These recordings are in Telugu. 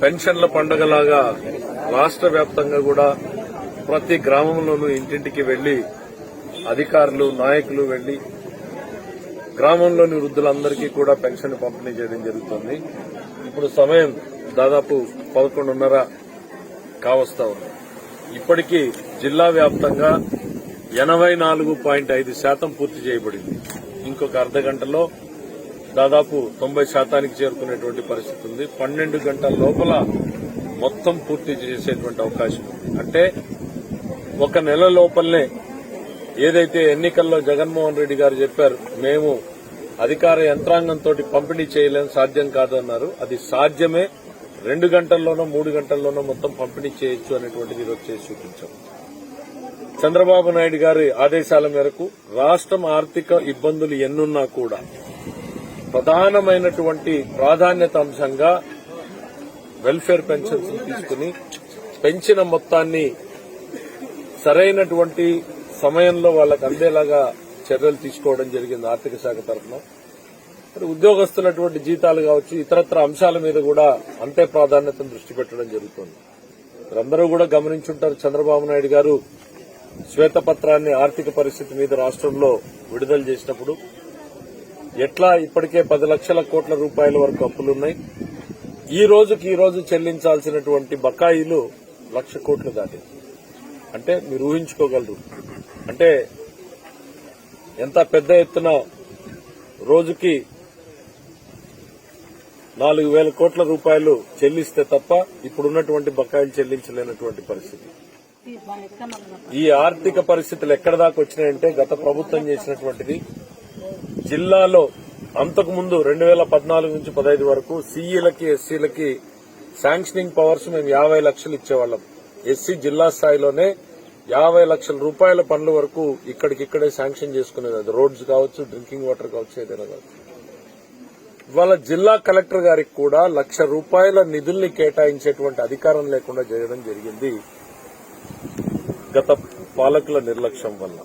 పెన్షన్ల పండుగలాగా రాష్ట్ర వ్యాప్తంగా కూడా ప్రతి గ్రామంలోనూ ఇంటింటికి వెళ్ళి అధికారులు నాయకులు వెళ్ళి గ్రామంలోని వృద్ధులందరికీ కూడా పెన్షన్ పంపిణీ చేయడం జరుగుతుంది. ఇప్పుడు సమయం దాదాపు పదకొండున్నర కావస్తా ఉంది. ఇప్పటికీ జిల్లా వ్యాప్తంగా ఎనభై నాలుగు పాయింట్ ఐదు శాతం పూర్తి చేయబడింది. ఇంకొక అర్ధ గంటలో దాదాపు తొంభై శాతానికి చేరుకునేటువంటి పరిస్థితి ఉంది. పన్నెండు గంటల లోపల మొత్తం పూర్తి చేసేటువంటి అవకాశం ఉంది. అంటే ఒక నెల లోపలనే ఏదైతే ఎన్నికల్లో జగన్మోహన్ రెడ్డి గారు చెప్పారు మేము అధికార యంత్రాంగంతో పంపిణీ చేయలేం సాధ్యం కాదన్నారు. అది సాధ్యమే. రెండు గంటల్లోనో మూడు గంటల్లోనో మొత్తం పంపిణీ చేయొచ్చు అనేటువంటిది ఈరోజు చేసి చూపించాం. చంద్రబాబు నాయుడు గారి ఆదేశాల మేరకు రాష్ట్రం ఆర్థిక ఇబ్బందులు ఎన్నున్నా కూడా ప్రధానమైనటువంటి ప్రాధాన్యత అంశంగా వెల్ఫేర్ పెన్షన్స్ తీసుకుని పెంచిన మొత్తాన్ని సరైనటువంటి సమయంలో వాళ్ళకు అందేలాగా చర్యలు తీసుకోవడం జరిగింది ఆర్థిక శాఖ తరఫున. మరి ఉద్యోగస్తులటువంటి జీతాలు కావచ్చు ఇతరత్ర అంశాల మీద కూడా అంతే ప్రాధాన్యతను దృష్టి పెట్టడం జరుగుతుంది. మీరందరూ కూడా గమనించుంటారు చంద్రబాబు నాయుడు గారు శ్వేతపత్రాన్ని ఆర్థిక పరిస్థితి మీద రాష్ట్రంలో విడుదల చేసినప్పుడు ఎట్లా ఇప్పటికే పది లక్షల కోట్ల రూపాయల వరకు అప్పులున్నాయి? ఈ రోజుకి ఈ రోజు చెల్లించాల్సినటువంటి బకాయిలు లక్ష కోట్లు దాటాయి అంటే మీరు ఊహించుకోగలరు. అంటే ఎంత పెద్ద ఎత్తున రోజుకి నాలుగు వేల కోట్ల రూపాయలు చెల్లిస్తే తప్ప ఇప్పుడున్నటువంటి బకాయిలు చెల్లించలేనటువంటి పరిస్థితి. ఈ ఆర్థిక పరిస్థితులు ఎక్కడ దాకా వచ్చినాయంటే గత ప్రభుత్వం చేసినటువంటిది జిల్లాలో అంతకుముందు రెండు వేల పద్నాలుగు నుంచి పదహైదు వరకు సీఈలకి ఎస్సీలకి శాంక్షనింగ్ పవర్స్ మేము యాభై లక్షలు ఇచ్చేవాళ్ళం. ఎస్సీ జిల్లా స్థాయిలోనే యాభై లక్షల రూపాయల పనుల వరకు ఇక్కడికిక్కడే శాంక్షన్ చేసుకునేది. అది రోడ్స్ కావచ్చు డ్రింకింగ్ వాటర్ కావచ్చు ఏదైనా కావచ్చు. ఇవాళ జిల్లా కలెక్టర్ గారికి కూడా లక్ష రూపాయల నిధుల్ని కేటాయించేటువంటి అధికారం లేకుండా చేయడం జరిగింది గత పాలకుల నిర్లక్ష్యం వల్ల.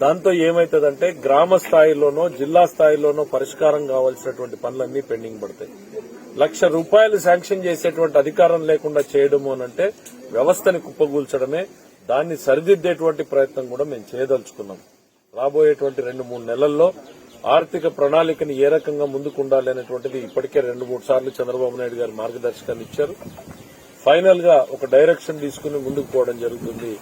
దాంతో ఏమైతుందంటే గ్రామ స్థాయిలోనో జిల్లా స్థాయిలోనో పరిష్కారం కావాల్సినటువంటి పనులన్నీ పెండింగ్ పడతాయి. లక్ష రూపాయలు శాంక్షన్ చేసేటువంటి అధికారం లేకుండా చేయడము అనంటే వ్యవస్థని కుప్పగూల్చడమే దాన్ని సరిదిద్దేటువంటి ప్రయత్నం కూడా మేము చేయదలుచుకున్నాం. రాబోయేటువంటి రెండు మూడు నెలల్లో ఆర్థిక ప్రణాళికని ఏ రకంగా ముందుకు ఉండాలి అనేటువంటిది ఇప్పటికే రెండు మూడు సార్లు చంద్రబాబు నాయుడు గారు మార్గదర్శకాన్ని ఇచ్చారు. ఫైనల్గా ఒక డైరెక్షన్ తీసుకుని ముందుకు పోవడం జరుగుతుంది.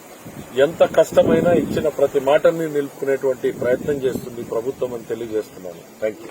ఎంత కష్టమైనా ఇచ్చిన ప్రతి మాటని నిలుపుకునేటువంటి ప్రయత్నం చేస్తుంది ప్రభుత్వం అని తెలియజేస్తున్నాను. Thank you